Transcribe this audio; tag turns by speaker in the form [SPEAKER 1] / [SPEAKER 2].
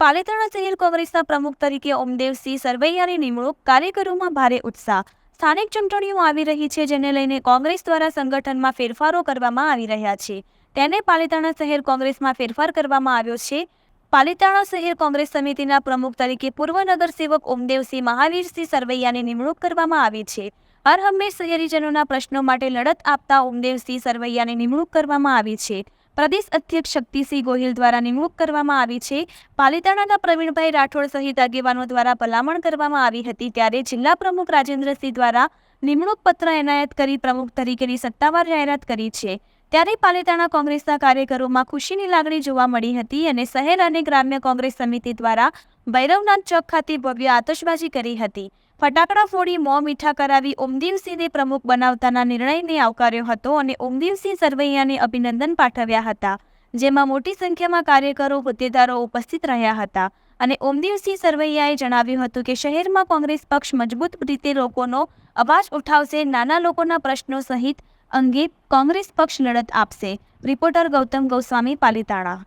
[SPEAKER 1] પાલિતાણા શહેર કોંગ્રેસના પ્રમુખ તરીકે ઓમદેવસિંહ સરવૈયાની નિમણૂક કાર્યકરોમાં ભારે ઉત્સાહ. સ્થાનિક ચૂંટણીઓ આવી રહી છે, જેને લઈને કોંગ્રેસ દ્વારા સંગઠનમાં ફેરફારો કરવામાં આવી રહ્યા છે. તેને પાલિતાણા શહેર કોંગ્રેસમાં ફેરફાર કરવામાં આવ્યો છે. પાલિતાણા શહેર કોંગ્રેસ સમિતિના પ્રમુખ તરીકે પૂર્વ નગરસેવક ઓમદેવસિંહ મહાવીરસિંહ સરવૈયાની નિમણૂક કરવામાં આવી છે. હર હંમેશ શહેરીજનોના પ્રશ્નો માટે લડત આપતા ઓમદેવસિંહ સરવૈયાની નિમણૂક કરવામાં આવી છે. પ્રદેશ અધ્યક્ષ શક્તિસિંહ ગોહિલ દ્વારા નિમણૂક કરવામાં આવી છે. પાલિતાણાના પ્રવીણભાઈ રાઠોડ સહિત આગેવાનો દ્વારા ભલામણ કરવામાં આવી હતી ત્યારે જિલ્લા પ્રમુખ રાજેન્દ્રસિંહ દ્વારા નિમણૂક પત્ર એનાયત કરી પ્રમુખ તરીકેની સત્તાવાર જાહેરાત કરી છે. ત્યારે પાલિતાણા કોંગ્રેસના કાર્યકરોમાં ખુશીની લાગણી જોવા મળી હતી અને શહેર અને ગ્રામ્ય કોંગ્રેસ સમિતિ દ્વારા ભૈરવનાથ ચોક ખાતે ભવ્ય આતશબાજી કરી હતી. ફટાકડા ફોડી મોં મીઠા કરાવી ઓમદીવસિંહને પ્રમુખ બનાવતાના નિર્ણયને આવકાર્યો હતો અને ઓમદીવસિંહ સરવૈયાને અભિનંદન પાઠવ્યા હતા, જેમાં મોટી સંખ્યામાં કાર્યકરો, હોદ્દેદારો ઉપસ્થિત રહ્યા હતા. અને ઓમદીવસિંહ સરવૈયાએ જણાવ્યું હતું કે શહેરમાં કોંગ્રેસ પક્ષ મજબૂત રીતે લોકોનો અવાજ ઉઠાવશે, નાના લોકોના પ્રશ્નો સહિત અંગે કોંગ્રેસ પક્ષ લડત આપશે. રિપોર્ટર ગૌતમ ગોસ્વામી પાલિતાણા.